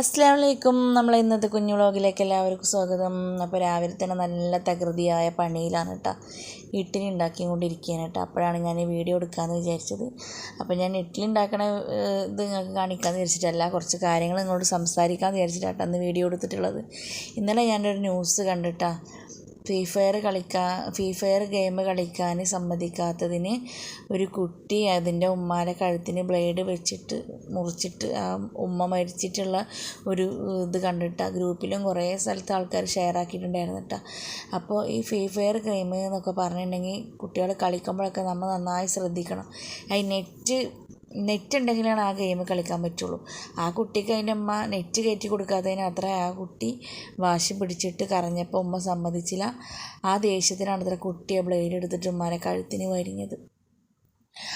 അസ്സാം വലൈക്കും നമ്മൾ ഇന്നത്തെ കുഞ്ഞു വ്ളോഗിലേക്ക് എല്ലാവർക്കും സ്വാഗതം. അപ്പോൾ രാവിലെ തന്നെ നല്ല തകൃതിയായ പണിയിലാണ് കേട്ടോ ഇഡ്ഡലി ഉണ്ടാക്കിക്കൊണ്ടിരിക്കുകയാണ് കേട്ടോ അപ്പോഴാണ് ഞാൻ ഈ വീഡിയോ എടുക്കാമെന്ന് വിചാരിച്ചത്. അപ്പോൾ ഞാൻ ഇഡ്ഡലി ഉണ്ടാക്കണ ഇത് നിങ്ങൾക്ക് കാണിക്കാമെന്ന് വിചാരിച്ചിട്ടല്ല കുറച്ച് കാര്യങ്ങൾ നിങ്ങളോട് സംസാരിക്കാമെന്ന് വിചാരിച്ചിട്ടാണ് അന്ന് വീഡിയോ എടുത്തിട്ടുള്ളത്. ഇന്നലെ ഞാനൊരു ന്യൂസ് കണ്ടിട്ടാ. ഫ്രീ ഫയർ കളിക്കാൻ ഫ്രീ ഫയർ ഗെയിം കളിക്കാൻ സമ്മതിക്കാത്തതിന് ഒരു കുട്ടി അതിന്റെ ഉമ്മാരെ കഴുത്തിന് ബ്ലേഡ് വെച്ചിട്ട് മുറിച്ചിട്ട് ആ ഉമ്മ മരിച്ചിട്ടുള്ള ഒരു ഇത് കണ്ടിട്ട് ആ ഗ്രൂപ്പിലും കുറേ സ്ഥലത്ത് ആൾക്കാർ ഷെയർ ആക്കിയിട്ടുണ്ടായിരുന്നു കേട്ടോ അപ്പോൾ ഈ ഫ്രീ ഫയർ ഗെയിം എന്നൊക്കെ പറഞ്ഞിട്ടുണ്ടെങ്കിൽ കുട്ടികൾ കളിക്കുമ്പോഴൊക്കെ നമ്മൾ നന്നായി ശ്രദ്ധിക്കണം. ഈ നെറ്റ് നെറ്റ് ഉണ്ടെങ്കിലാണ് ആ ഗെയിം കളിക്കാൻ പറ്റുള്ളൂ. ആ കുട്ടിക്ക് അതിന്റെ ഉമ്മ നെറ്റ് കയറ്റി കൊടുക്കാത്തതിന് അത്ര ആ കുട്ടി വാശി പിടിച്ചിട്ട് കരഞ്ഞപ്പോൾ ഉമ്മ സമ്മതിച്ചില്ല. ആ ദേഷ്യത്തിനാണ് അത്ര കുട്ടിയെ ബ്ലേഡ് എടുത്തിട്ട് ഉമ്മാരെ കഴുത്തിന് വരിഞ്ഞത്.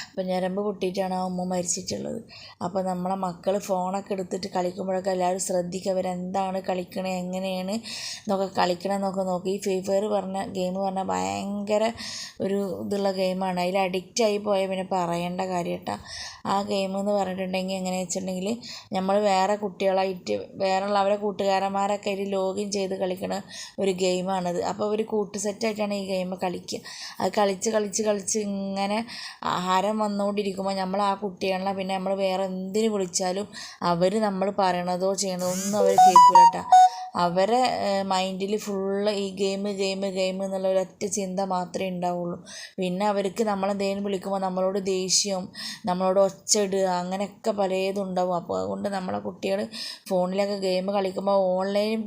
അപ്പം ഞരമ്പ് പൊട്ടിയിട്ടാണ് ആ ഉമ്മ മരിച്ചിട്ടുള്ളത്. അപ്പോൾ നമ്മളെ മക്കൾ ഫോണൊക്കെ എടുത്തിട്ട് കളിക്കുമ്പോഴൊക്കെ എല്ലാവരും ശ്രദ്ധിക്കുക അവരെന്താണ് കളിക്കണേ എങ്ങനെയാണ് എന്നൊക്കെ കളിക്കണം എന്നൊക്കെ നോക്കി. ഈ ഫ്രീ ഫയർ പറഞ്ഞ ഗെയിം പറഞ്ഞാൽ ഭയങ്കര ഒരു ഇതുള്ള ഗെയിമാണ് അതിൽ അഡിക്റ്റ് ആയി പോയാൽ പിന്നെ പറയേണ്ട കാര്യം കേട്ടോ ആ ഗെയിം എന്ന് പറഞ്ഞിട്ടുണ്ടെങ്കിൽ എങ്ങനെ വെച്ചിട്ടുണ്ടെങ്കിൽ നമ്മൾ വേറെ കുട്ടികളായിട്ട് വേറെയുള്ള അവരെ കൂട്ടുകാരന്മാരൊക്കെ അതിൽ ലോഗിൻ ചെയ്ത് കളിക്കണ ഒരു ഗെയിമാണത് അപ്പോൾ ഒരു കൂട്ട് സെറ്റായിട്ടാണ് ഈ ഗെയിം കളിക്കുക അത് കളിച്ച് കളിച്ച് കളിച്ച് ഇങ്ങനെ ആഹാരം വന്നുകൊണ്ടിരിക്കുമ്പോൾ നമ്മൾ ആ കുട്ടികളെ പിന്നെ നമ്മൾ വേറെ എന്തിന് വിളിച്ചാലും അവർ നമ്മൾ പറയണതോ ചെയ്യണതോ ഒന്നും അവർ കേൾക്കില്ല കേട്ടോ അവരെ മൈൻഡിൽ ഫുള്ള് ഈ ഗെയിം ഗെയിം ഗെയിം എന്നുള്ള ഒരൊറ്റ ചിന്ത മാത്രമേ ഉണ്ടാവുള്ളൂ പിന്നെ അവർക്ക് നമ്മളെന്തെങ്കിലും വിളിക്കുമ്പോൾ നമ്മളോട് ദേഷ്യം നമ്മളോട് ഒച്ചയിടുക അങ്ങനെയൊക്കെ പലതും ഉണ്ടാവും അപ്പോൾ അതുകൊണ്ട് നമ്മളെ കുട്ടികൾ ഫോണിലൊക്കെ ഗെയിം കളിക്കുമ്പോൾ ഓൺലൈൻ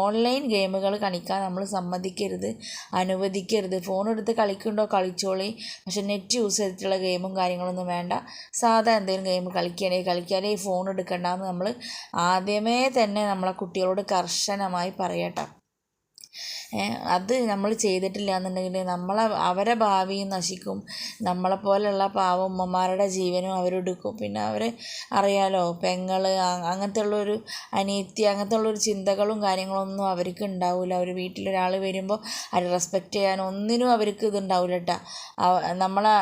ഓൺലൈൻ ഗെയിമുകൾ കളിക്കാൻ നമ്മൾ സമ്മതിക്കരുത് അനുവദിക്കരുത്. ഫോൺ എടുത്ത് കളിക്കുന്നുണ്ടോ കളിച്ചോളി. പക്ഷെ നെറ്റ് യൂസ് ചെയ്തിട്ടുള്ള ഗെയിമും കാര്യങ്ങളൊന്നും വേണ്ട. സാധാ എന്തെങ്കിലും ഗെയിം കളിക്കുകയാണെങ്കിൽ കളിക്കാനേ ഈ ഫോൺ എടുക്കണ്ടെന്ന് നമ്മൾ ആദ്യമേ തന്നെ നമ്മളെ കുട്ടികളോട് കർശനമായി പറയട്ടെ. അത് നമ്മൾ ചെയ്തിട്ടില്ല എന്നുണ്ടെങ്കിൽ നമ്മളെ അവരെ ഭാവിയും നശിക്കും. നമ്മളെപ്പോലെയുള്ള പാവ ഉമ്മമാരുടെ ജീവനും അവരെടുക്കും. പിന്നെ അവർ അറിയാലോ പെങ്ങൾ അങ്ങനത്തെ ഉള്ളൊരു അനിയത്തി അങ്ങനത്തെ ഉള്ളൊരു ചിന്തകളും കാര്യങ്ങളൊന്നും അവർക്ക് ഉണ്ടാവില്ല അവർ വീട്ടിലൊരാൾ വരുമ്പോൾ അവരെ റെസ്പെക്റ്റ് ചെയ്യാൻ ഒന്നിനും അവർക്ക് ഇതുണ്ടാവില്ല കേട്ടോ നമ്മളെ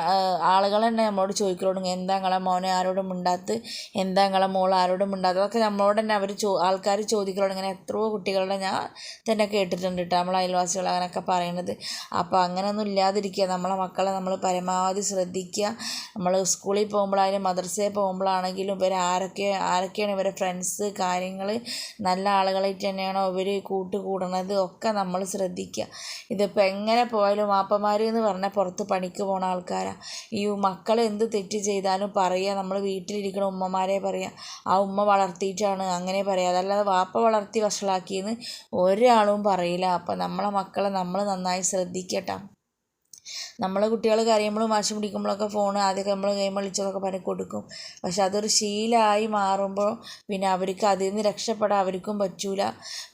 ആളുകൾ തന്നെ നമ്മളോട് ചോദിക്കലോടും എന്താ നിങ്ങളെ മോനെ ആരോടും ഉണ്ടാത്ത് എന്താ നിങ്ങളെ മോൾ ആരോടും മിണ്ടാത്ത? അതൊക്കെ നമ്മളോട് തന്നെ അവർ ചോ ആൾക്കാർ ചോദിക്കലോടും ഇങ്ങനെ എത്രയോ കുട്ടികളുടെ ഞാൻ തന്നെ കേട്ടിട്ടുണ്ട്. കേട്ടോ നമ്മൾ അയൽവാസികൾ അങ്ങനെയൊക്കെ പറയണത്. അപ്പോൾ അങ്ങനെയൊന്നും ഇല്ലാതിരിക്കുക. നമ്മളെ മക്കളെ നമ്മൾ പരമാവധി ശ്രദ്ധിക്കുക. നമ്മൾ സ്കൂളിൽ പോകുമ്പോഴായാലും മദ്രസയിൽ പോകുമ്പോഴാണെങ്കിലും ഇവർ ആരൊക്കെ ആരൊക്കെയാണ് ഇവരെ ഫ്രണ്ട്സ് കാര്യങ്ങൾ നല്ല ആളുകളായിട്ട് തന്നെയാണോ ഇവർ കൂട്ടുകൂടണത് ഒക്കെ നമ്മൾ ശ്രദ്ധിക്കുക. ഇതിപ്പോൾ എങ്ങനെ പോയാലും വാപ്പമാർ എന്ന് പറഞ്ഞാൽ പുറത്ത് പണിക്ക് പോണ ആൾക്കാരാണ് ഈ മക്കൾ എന്ത് തെറ്റ് ചെയ്താലും പറയുക നമ്മൾ വീട്ടിലിരിക്കണ ഉമ്മമാരെ പറയുക ആ ഉമ്മ വളർത്തിയിട്ടാണ് അങ്ങനെ പറയുക അതല്ലാതെ വാപ്പ വളർത്തി വഷളാക്കിയെന്ന് ഒരാളും പറയില്ല. അപ്പം നമ്മളെ മക്കളെ നമ്മൾ നന്നായി ശ്രദ്ധിക്കട്ടോ. നമ്മൾ കുട്ടികൾ കരയുമ്പോഴും വാശി പിടിക്കുമ്പോഴൊക്കെ ഫോൺ ആദ്യമൊക്കെ നമ്മൾ ഗെയിം കളിച്ചതൊക്കെ പറഞ്ഞ് കൊടുക്കും. പക്ഷെ അതൊരു ശീലമായി മാറുമ്പോൾ പിന്നെ അവർക്ക് അതിൽ നിന്ന് രക്ഷപ്പെടാൻ അവർക്കും പറ്റൂല.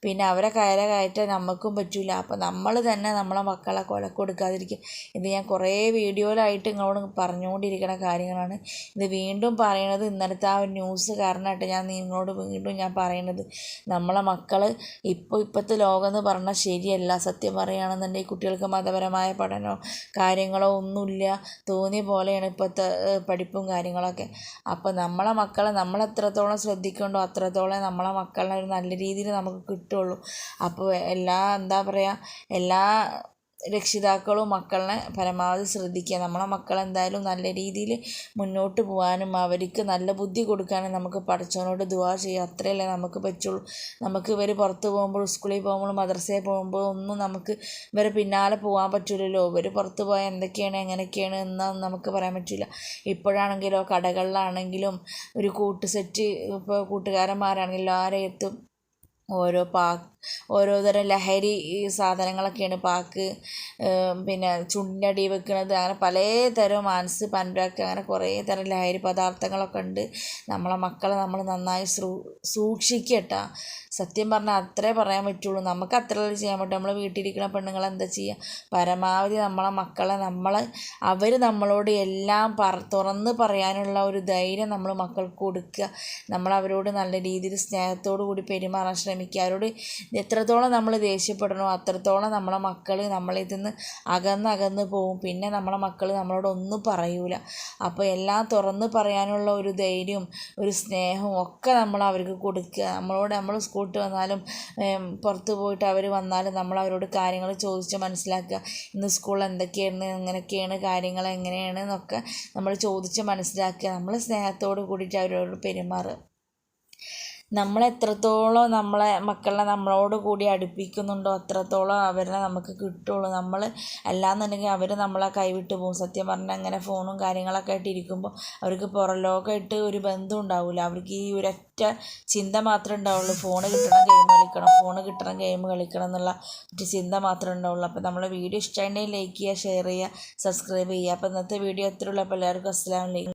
പിന്നെ അവരെ കയറ കയറ്റാൻ നമുക്കും പറ്റൂല. അപ്പോൾ നമ്മൾ തന്നെ നമ്മളെ മക്കളെ കൊല കൊടുക്കാതിരിക്കും. ഇത് ഞാൻ കുറേ വീഡിയോയിലായിട്ട് നിങ്ങളോട് പറഞ്ഞുകൊണ്ടിരിക്കുന്ന കാര്യങ്ങളാണ്. ഇത് വീണ്ടും പറയണത് ഇന്നലത്തെ ആ ഒരു ന്യൂസ് കാരണമായിട്ട് ഞാൻ നിങ്ങളോട് വീണ്ടും ഞാൻ പറയണത്. നമ്മളെ മക്കൾ ഇപ്പോൾ ഇപ്പോഴത്തെ ലോകം എന്ന് പറഞ്ഞാൽ ശരിയല്ല. സത്യം പറയുകയാണെന്നുണ്ടെങ്കിൽ കുട്ടികൾക്ക് മതപരമായ പഠനമോ കാര്യങ്ങളോ ഒന്നുമില്ല. തോന്നിയ പോലെയാണ് ഇപ്പോഴത്തെ പഠിപ്പും കാര്യങ്ങളൊക്കെ. അപ്പോൾ നമ്മളെ മക്കളെ നമ്മൾ എത്രത്തോളം ശ്രദ്ധിക്കണ്ടോ അത്രത്തോളം നമ്മളെ മക്കളെ ഒരു നല്ല രീതിയിൽ നമുക്ക് കിട്ടുള്ളൂ. അപ്പോൾ എല്ലാ എന്താ പറയുക എല്ലാ രക്ഷിതാക്കളും മക്കളെ പരമാവധി ശ്രദ്ധിക്കുക. നമ്മളെ മക്കൾ എന്തായാലും നല്ല രീതിയിൽ മുന്നോട്ട് പോകാനും അവർക്ക് നല്ല ബുദ്ധി കൊടുക്കാനും നമുക്ക് പഠിച്ചവനോട് ദുവാ ചെയ്യുക. അത്രയല്ലേ നമുക്ക് പറ്റുള്ളൂ. നമുക്ക് ഇവർ പുറത്ത് പോകുമ്പോൾ സ്കൂളിൽ പോകുമ്പോൾ മദ്രസയിൽ പോകുമ്പോൾ ഒന്നും നമുക്ക് ഇവരെ പിന്നാലെ പോകാൻ പറ്റില്ലല്ലോ ഇവർ പുറത്ത് പോയാൽ എന്തൊക്കെയാണ് എങ്ങനെയൊക്കെയാണ് എന്നൊന്നും നമുക്ക് പറയാൻ പറ്റില്ല ഇപ്പോഴാണെങ്കിലോ കടകളിലാണെങ്കിലും ഒരു കൂട്ട് സെറ്റ് ഇപ്പോൾ കൂട്ടുകാരന്മാരാണെങ്കിലും ആരെത്തും ഓരോ പാ ഓരോതരം ലഹരി ഈ സാധനങ്ങളൊക്കെയാണ് പാക്ക് പിന്നെ ചുണ്ടിന്റെ അടി വെക്കുന്നത് അങ്ങനെ പലതരം മാൻസ് പൻപാക്ക് അങ്ങനെ കുറേ തരം ലഹരി പദാർത്ഥങ്ങളൊക്കെ ഉണ്ട്. നമ്മളെ മക്കളെ നമ്മൾ നന്നായി സൂക്ഷിക്കട്ടാ. സത്യം പറഞ്ഞാൽ അത്രേ പറയാൻ പറ്റുള്ളൂ. നമുക്ക് അത്ര ചെയ്യാൻ പറ്റും. നമ്മൾ വീട്ടിലിരിക്കുന്ന പെണ്ണുങ്ങൾ എന്താ ചെയ്യുക പരമാവധി നമ്മളെ മക്കളെ നമ്മൾ അവർ നമ്മളോട് എല്ലാം പറ തുറന്ന് പറയാനുള്ള ഒരു ധൈര്യം നമ്മൾ മക്കൾക്ക് കൊടുക്കുക. നമ്മൾ അവരോട് നല്ല രീതിയിൽ സ്നേഹത്തോടു കൂടി പെരുമാറാൻ ശ്രമിക്കുക. അവരോട് എത്രത്തോളം നമ്മൾ ദേഷ്യപ്പെടണോ അത്രത്തോളം നമ്മളെ മക്കൾ നമ്മളിൽ നിന്ന് അകന്നകന്ന് പോവും. പിന്നെ നമ്മളെ മക്കൾ നമ്മളോട് ഒന്നും പറയൂല. അപ്പോൾ എല്ലാം തുറന്ന് പറയാനുള്ള ഒരു ധൈര്യവും ഒരു സ്നേഹവും ഒക്കെ നമ്മൾ അവർക്ക് കൊടുക്കുക. നമ്മളോട് നമ്മൾ സ്കൂട്ട് വന്നാലും പുറത്ത് പോയിട്ട് അവർ വന്നാലും നമ്മൾ അവരോട് കാര്യങ്ങൾ ചോദിച്ച് മനസ്സിലാക്കുക. ഇന്ന് സ്കൂളിൽ എന്തൊക്കെയായിരുന്നു എങ്ങനെയൊക്കെയാണ് കാര്യങ്ങൾ എങ്ങനെയാണ് എന്നൊക്കെ നമ്മൾ ചോദിച്ച് മനസ്സിലാക്കുക. നമ്മൾ സ്നേഹത്തോട് കൂടിയിട്ട് അവരോട് പെരുമാറുക. നമ്മൾ എത്രത്തോളം നമ്മളെ മക്കളെ നമ്മളോട് കൂടി അടുപ്പിക്കുന്നുണ്ടോ അത്രത്തോളം അവരെ നമുക്ക് കിട്ടുള്ളൂ. നമ്മൾ അല്ലാന്നുണ്ടെങ്കിൽ അവർ നമ്മളെ കൈവിട്ട് പോകും. സത്യം പറഞ്ഞാൽ അങ്ങനെ ഫോണും കാര്യങ്ങളൊക്കെ ആയിട്ട് ഇരിക്കുമ്പോൾ അവർക്ക് പുറം ലോകമായിട്ട് ഒരു ബന്ധം ഉണ്ടാവില്ല. അവർക്ക് ഈ ഒരൊറ്റ ചിന്ത മാത്രമേ ഉണ്ടാവുള്ളൂ. ഫോൺ കിട്ടണം ഗെയിം കളിക്കണം. ഫോൺ കിട്ടണം ഗെയിം കളിക്കണം എന്നുള്ള ഒരു ചിന്ത മാത്രമേ ഉണ്ടാവുള്ളൂ. അപ്പോൾ നമ്മളെ വീഡിയോ ഇഷ്ടമായിട്ടുണ്ടെങ്കിൽ ലൈക്ക് ചെയ്യുക ഷെയർ ചെയ്യുക സബ്സ്ക്രൈബ് ചെയ്യുക. അപ്പോൾ ഇന്നത്തെ വീഡിയോ എത്രയുള്ളൂ അപ്പോൾ എല്ലാവർക്കും അസ്സലാമു അലൈക്കും.